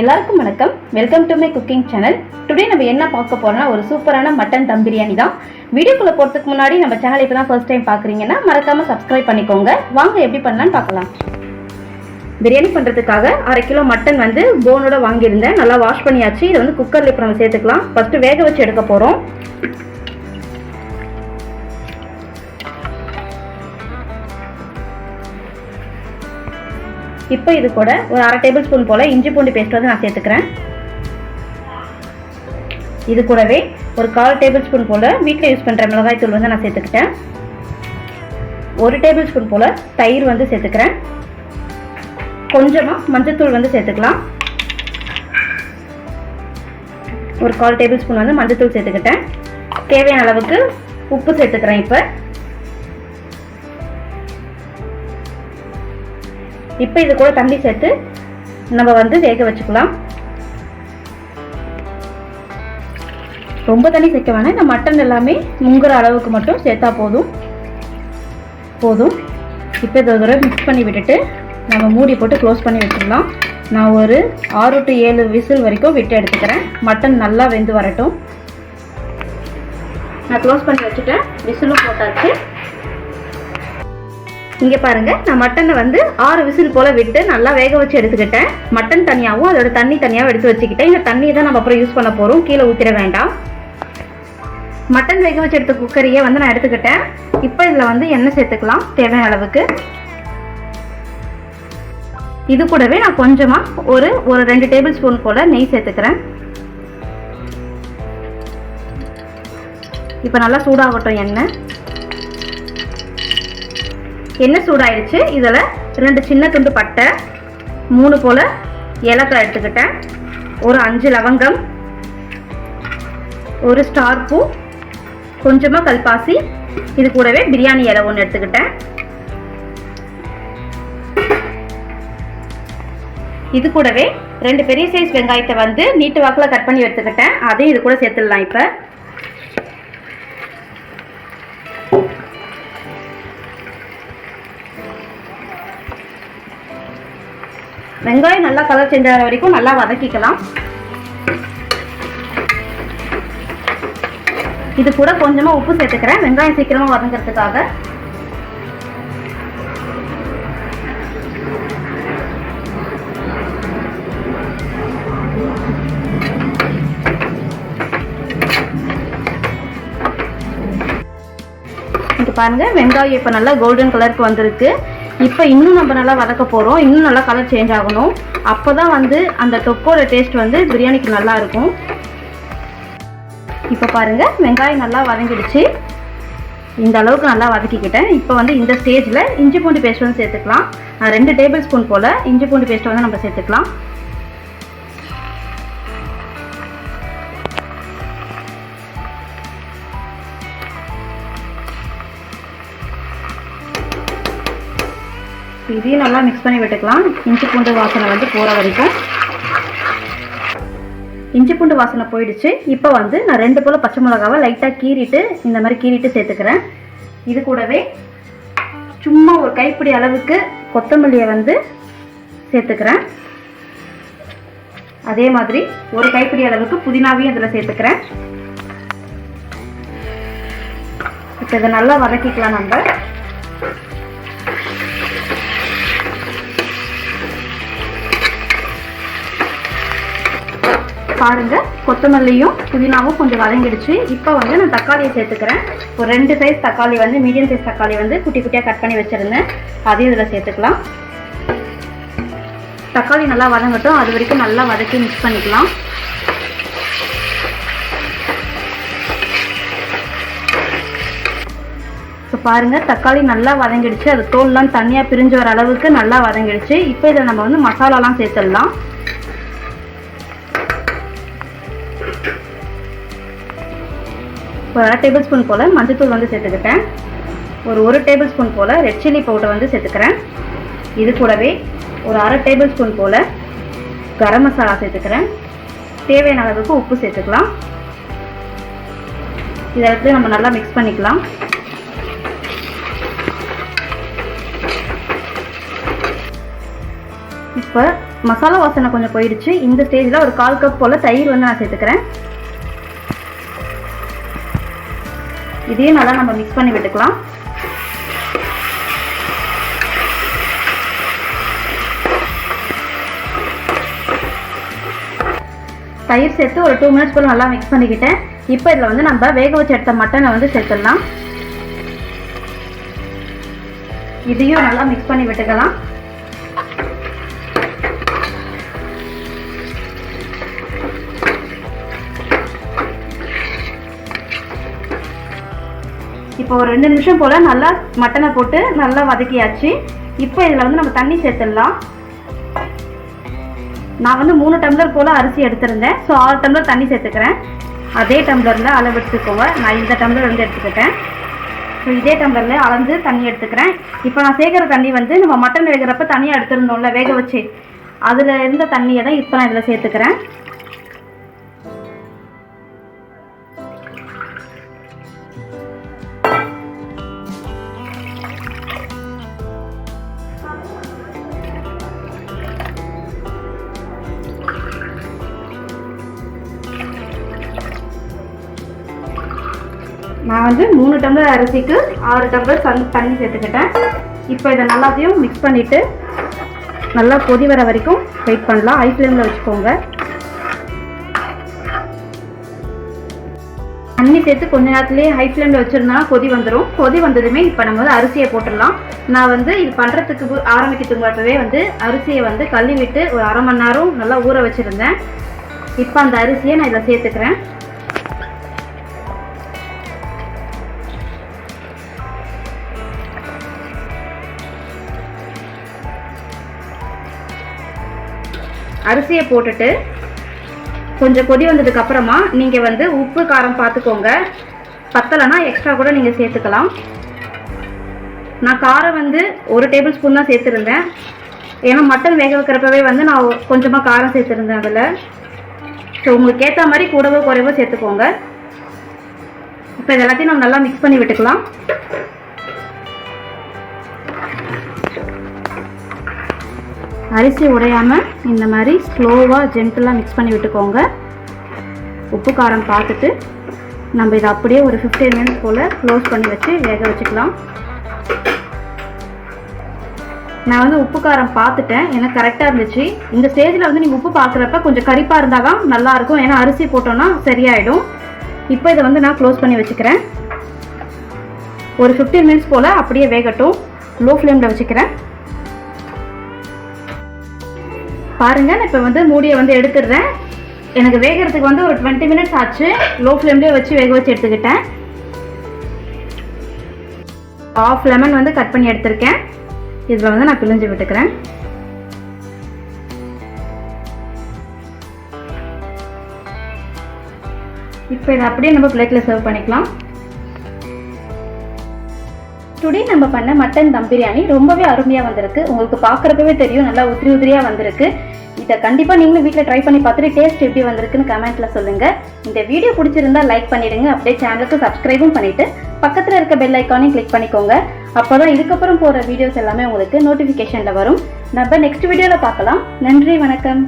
எல்லாருக்கும் வணக்கம். Welcome to my cooking channel today நம்ம என்ன பார்க்க போறோம்னா ஒரு சூப்பரான மட்டன் தம் பிரியாணி தான். வீடியோக்குள்ள போறதுக்கு முன்னாடி நம்ம சேனல் இப்போ தான் ஃபர்ஸ்ட் டைம் பார்க்குறீங்கன்னா மறக்காம சப்ஸ்கிரைப் பண்ணிக்கோங்க. வாங்க எப்படி பண்ணலாம்னு பார்க்கலாம். பிரியாணி பண்ணுறதுக்காக அரை கிலோ மட்டன் வந்து போனோட வாங்கியிருந்தேன். நல்லா வாஷ் பண்ணியாச்சு. இதை வந்து குக்கரில் இப்போ நம்ம சேர்த்துக்கலாம். ஃபஸ்ட்டு வேக வச்சு எடுக்க போகிறோம் இப்போ இது கூட ஒரு அரை டேபிள் ஸ்பூன் போல் இஞ்சி பூண்டு பேஸ்ட் வந்து நான் சேர்த்துக்கிறேன். இது கூடவே ஒரு கால் டேபிள் ஸ்பூன் போல் வீட்டில் யூஸ் பண்ணுற மிளகாய் தூள் வந்து நான் சேர்த்துக்கிட்டேன். ஒரு டேபிள் ஸ்பூன் போல் தயிர் வந்து சேர்த்துக்கிறேன். கொஞ்சமாக மஞ்சத்தூள் வந்து சேர்த்துக்கலாம். ஒரு கால் டேபிள் ஸ்பூன் வந்து மஞ்சத்தூள் சேர்த்துக்கிட்டேன். தேவையான அளவுக்கு உப்பு சேர்த்துக்கிறேன் இப்போ. இப்போ இது கூட தண்ணி சேர்த்து நம்ம வந்து வேக வச்சுக்கலாம். ரொம்ப தண்ணி சேர்க்க வேணாம். இந்த மட்டன் எல்லாமே முங்குற அளவுக்கு மட்டும் சேர்த்தா போதும். போதும். இப்போ இதை தூரம் மிக்ஸ் பண்ணி விட்டுட்டு நம்ம மூடி போட்டு க்ளோஸ் பண்ணி வச்சிடலாம். நான் ஒரு ஆறு டு ஏழு விசில் வரைக்கும் விட்டு எடுத்துக்கிறேன். மட்டன் நல்லா வெந்து வரட்டும். நான் க்ளோஸ் பண்ணி வச்சுட்டேன். விசிலும் போட்டாச்சு. இங்கே பாருங்கள் நான் மட்டனை வந்து ஆறு விசில் போல் விட்டு நல்லா வேக வச்சு எடுத்துக்கிட்டேன். மட்டன் தனியாகவும் அதோட தண்ணி தனியாகவும் எடுத்து வச்சுக்கிட்டேன். இந்த தண்ணியை தான் நம்ம அப்புறம் யூஸ் பண்ண போகிறோம் கீழே ஊற்றிட வேண்டாம். மட்டன் வேக வச்சு எடுத்த குக்கரையே வந்து நான் எடுத்துக்கிட்டேன். இப்போ இதில் வந்து எண்ணெய் சேர்த்துக்கலாம் தேவையான அளவுக்கு. இது கூடவே நான் கொஞ்சமாக ஒரு ஒரு ரெண்டு டேபிள் ஸ்பூன் போல் நெய் சேர்த்துக்கிறேன். இப்போ நல்லா சூடாகட்டும் எண்ணெய். எண்ணெய் சூடாயிடுச்சு இதில் ரெண்டு சின்ன துண்டு பட்டை மூணு போல் ஏலக்காய் எடுத்துக்கிட்டேன். ஒரு அஞ்சு லவங்கம் ஒரு ஸ்டார் பூ கொஞ்சமாக கல்பாசி இது கூடவே பிரியாணி இலை ஒன்று எடுத்துக்கிட்டேன். இது கூடவே ரெண்டு பெரிய சைஸ் வெங்காயத்தை வந்து நீட்டு வாக்கில் கட் பண்ணி எடுத்துக்கிட்டேன். அதையும் இது கூட சேர்த்துடலாம் இப்போ. வெங்காயம் நல்லா கலர் சேஞ்ச் வரைக்கும் நல்லா வதக்கிக்கலாம். இது கூட கொஞ்சமாக உப்பு சேர்த்துக்கிறேன். வெங்காயம் சீக்கிரமாக வதங்கிறதுக்காக. இங்கே பாருங்க வெங்காயம் இப்போ நல்லா கோல்டன் கலருக்கு வந்திருக்கு. இப்போ இன்னும் நம்ம நல்லா வதக்க போகிறோம் இன்னும் நல்லா கலர் சேஞ்ச் ஆகணும். அப்போ தான் வந்து அந்த தொக்கோட டேஸ்ட் வந்து பிரியாணிக்கு நல்லா இருக்கும். இப்போ பாருங்கள் வெங்காயம் நல்லா வதங்கிடுச்சு. இந்த அளவுக்கு நல்லா வதக்கிக்கிட்டேன். இப்போ வந்து இந்த ஸ்டேஜில் இஞ்சி பூண்டு பேஸ்ட் வந்து சேர்த்துக்கலாம். ரெண்டு டேபிள் ஸ்பூன் போல் இஞ்சி பூண்டு பேஸ்ட்டை வந்து நம்ம சேர்த்துக்கலாம். இதையும் நல்லா மிக்ஸ் பண்ணி விட்டுக்கலாம். இஞ்சி பூண்டு வாசனை வந்து போகிற வரைக்கும். இஞ்சி பூண்டு வாசனை போயிடுச்சு. இப்போ வந்து நான் ரெண்டு போல பச்சை மிளகாவை லைட்டாக கீறிட்டு இந்த மாதிரி கீறிட்டு சேர்த்துக்கிறேன். இது கூடவே சும்மா ஒரு கைப்பிடி அளவுக்கு கொத்தமல்லியை வந்து சேர்த்துக்கிறேன். அதே மாதிரி ஒரு கைப்பிடி அளவுக்கு புதினாவையும் இதில் சேர்த்துக்கிறேன். இப்போ இதை நல்லா வதக்கிக்கலாம் நம்ம. பாருங்க. கொத்தமல்லியும் புதினாவும் கொஞ்சம் வதங்கிடுச்சு. இப்போ வந்து நான் தக்காளியை சேர்த்துக்கிறேன். ஒரு ரெண்டு சைஸ் தக்காளி வந்து மீடியம் சைஸ் தக்காளி வந்து குட்டி குட்டியாக கட் பண்ணி வச்சுருந்தேன். அதையும் இதில் சேர்த்துக்கலாம். தக்காளி நல்லா வதங்கட்டும். அது வரைக்கும் நல்லா வதக்கி மிக்ஸ் பண்ணிக்கலாம். இப்போ பாருங்கள் தக்காளி நல்லா வதங்கிடுச்சு. அது தோல்லாம் தனியாக பிரிஞ்சு வர அளவுக்கு நல்லா வதங்கிடுச்சு. இப்போ இதில் நம்ம வந்து மசாலாலாம் சேர்த்துடலாம். ஒரு அரை டேபிள் ஸ்பூன் போல் மஞ்சத்தூள் வந்து சேர்த்துக்கிட்டேன். ஒரு ஒரு டேபிள் ஸ்பூன் போல் ரெட் சில்லி பவுடர் வந்து சேர்த்துக்கிறேன். இது கூடவே ஒரு அரை டேபிள் ஸ்பூன் போல் கரம் மசாலா சேர்த்துக்கிறேன். தேவையான அளவுக்கு உப்பு சேர்த்துக்கலாம். இதை எடுத்து நம்ம நல்லா மிக்ஸ் பண்ணிக்கலாம். இப்போ மசாலா வாசனை கொஞ்சம் போயிடுச்சு. இந்த ஸ்டேஜில் ஒரு கால் கப் போல் தயிர் வந்து நான் சேர்த்துக்கிறேன். இதையும் நல்லா நம்ம மிக்ஸ் பண்ணி விட்டுக்கலாம். தயிர் சேர்த்து ஒரு டூ மினிட்ஸ் போல் நல்லா மிக்ஸ் பண்ணிக்கிட்டேன். இப்போ இதில் வந்து நம்ம வேக வச்சு எடுத்த மட்டனை வந்து சேர்த்துடலாம். இதையும் நல்லா மிக்ஸ் பண்ணி விட்டுக்கலாம். இப்போ ஒரு ரெண்டு நிமிஷம் போல் நல்லா மட்டனை போட்டு நல்லா வதக்கியாச்சு. இப்போ இதில் வந்து நம்ம தண்ணி சேர்த்துடலாம். நான் வந்து மூணு டம்ளர் போல் அரிசி எடுத்திருந்தேன். ஸோ ஆறு டம்ளர் தண்ணி சேர்த்துக்கிறேன். அதே டம்ளரில் அளவு எடுத்துக்கோங்க. நான் இந்த டம்ளர் வந்து எடுத்துக்கிட்டேன். ஸோ இதே டம்ளரில் அளந்து தண்ணி எடுத்துக்கிறேன். இப்போ நான் சேர்க்குற தண்ணி வந்து நம்ம மட்டன் வேகிறப்ப தனியாக எடுத்திருந்தோம்ல வேக வச்சு. அதில் இருந்த தண்ணியை தான் இப்போ நான் இதில் சேர்த்துக்கிறேன். நான் வந்து மூணு டம்ளர் அரிசிக்கு ஆறு டம்ளர் தண்ணி தண்ணி சேர்த்துக்கிட்டேன். இப்போ இதை நல்லாத்தையும் மிக்ஸ் பண்ணிவிட்டு நல்லா கொதி வர வரைக்கும் வெயிட் பண்ணலாம். ஹை ஃப்ளேமில் வச்சுக்கோங்க. தண்ணி சேர்த்து கொஞ்ச நேரத்துலேயே ஹை ஃப்ளேமில் வச்சுருந்தா கொதி வந்துடும் கொதி வந்ததுமே இப்போ நம்ம வந்து அரிசியை போட்டுடலாம். நான் வந்து இது பண்ணுறதுக்கு ஆரம்பிக்கிறதுக்கு வந்து அரிசியை வந்து கழுவிட்டு ஒரு அரை மணி நேரம் நல்லா ஊற வச்சுருந்தேன். இப்போ அந்த அரிசியை நான் இதில் சேர்த்துக்கிறேன். அரிசியை போட்டுட்டு கொஞ்சம் கொதி வந்ததுக்கு அப்புறமா நீங்கள் வந்து உப்பு காரம் பார்த்துக்கோங்க பத்தலைன்னா எக்ஸ்ட்ரா கூட நீங்கள் சேர்த்துக்கலாம். நான் காரம் வந்து ஒரு டேபிள் ஸ்பூன் தான் சேர்த்துருந்தேன். ஏன்னா மட்டன் வேக வைக்கிறப்பவே வந்து நான் கொஞ்சமாக காரம் சேர்த்துருந்தேன் அதில். ஸோ உங்களுக்கு ஏற்ற மாதிரி கூடவோ குறைவோ சேர்த்துக்கோங்க. இப்போ இது எல்லாத்தையும் நம்ம நல்லா மிக்ஸ் பண்ணி விட்டுக்கலாம். அரிசி உடையாமல் இந்த மாதிரி ஸ்லோவாக ஜென்டிலாக மிக்ஸ் பண்ணி விட்டுக்கோங்க. உப்பு காரம் பார்த்துட்டு நம்ம இதை அப்படியே ஒரு ஃபிஃப்டீன் மினிட்ஸ் போல் க்ளோஸ் பண்ணி வச்சு வேக வச்சுக்கலாம். நான் வந்து உப்பு காரம் பார்த்துட்டேன். எனக்கு கரெக்டாக இருந்துச்சு. இந்த ஸ்டேஜில் வந்து நீங்கள் உப்பு பார்க்குறப்ப கொஞ்சம் கரிப்பாக இருந்தால் தான் நல்லாயிருக்கும். ஏன்னா அரிசி போட்டோன்னா சரியாயிடும். இப்போ இதை வந்து நான் க்ளோஸ் பண்ணி வச்சுக்கிறேன். ஒரு ஃபிஃப்டீன் மினிட்ஸ் போல் அப்படியே வேகட்டும். லோ ஃப்ளேமில் வச்சுக்கிறேன். பாருங்க நான் இப்போ வந்து மூடியை வந்து எடுத்துடுறேன். எனக்கு வேகிறதுக்கு வந்து ஒரு டுவெண்ட்டி மினிட்ஸ் ஆச்சு. லோ ஃப்ளேம்லேயே வச்சு வேக வச்சு எடுத்துக்கிட்டேன். ஆஃப் லெமன் வந்து கட் பண்ணி எடுத்திருக்கேன். இதில் வந்து நான் பிழிஞ்சு விட்டுக்கிறேன். இப்போ இதை அப்படியே நம்ம பிளேட்டில் சர்வ் பண்ணிக்கலாம். டுடே நம்ம பண்ண மட்டன் தம் பிரியாணி ரொம்பவே அருமையாக வந்திருக்கு. உங்களுக்கு பார்க்குறப்பவே தெரியும் நல்லா உதிரி உதிரியாக வந்திருக்கு. இதை கண்டிப்பாக நீங்களும் வீட்டில் ட்ரை பண்ணி பார்த்துட்டு டேஸ்ட் எப்படி வந்திருக்குன்னு கமெண்ட்டில் சொல்லுங்கள் இந்த வீடியோ பிடிச்சிருந்தா லைக் பண்ணிடுங்க. அப்படியே சேனலுக்கு சப்ஸ்கிரைபும் பண்ணிவிட்டு பக்கத்தில் இருக்க பெல் ஐக்கானையும் கிளிக் பண்ணிக்கோங்க. அப்போ தான் இதுக்கப்புறம் போகிற வீடியோஸ் எல்லாமே உங்களுக்கு நோட்டிஃபிகேஷனில் வரும். நம்ம நெக்ஸ்ட் வீடியோவில் பார்க்கலாம். நன்றி வணக்கம்.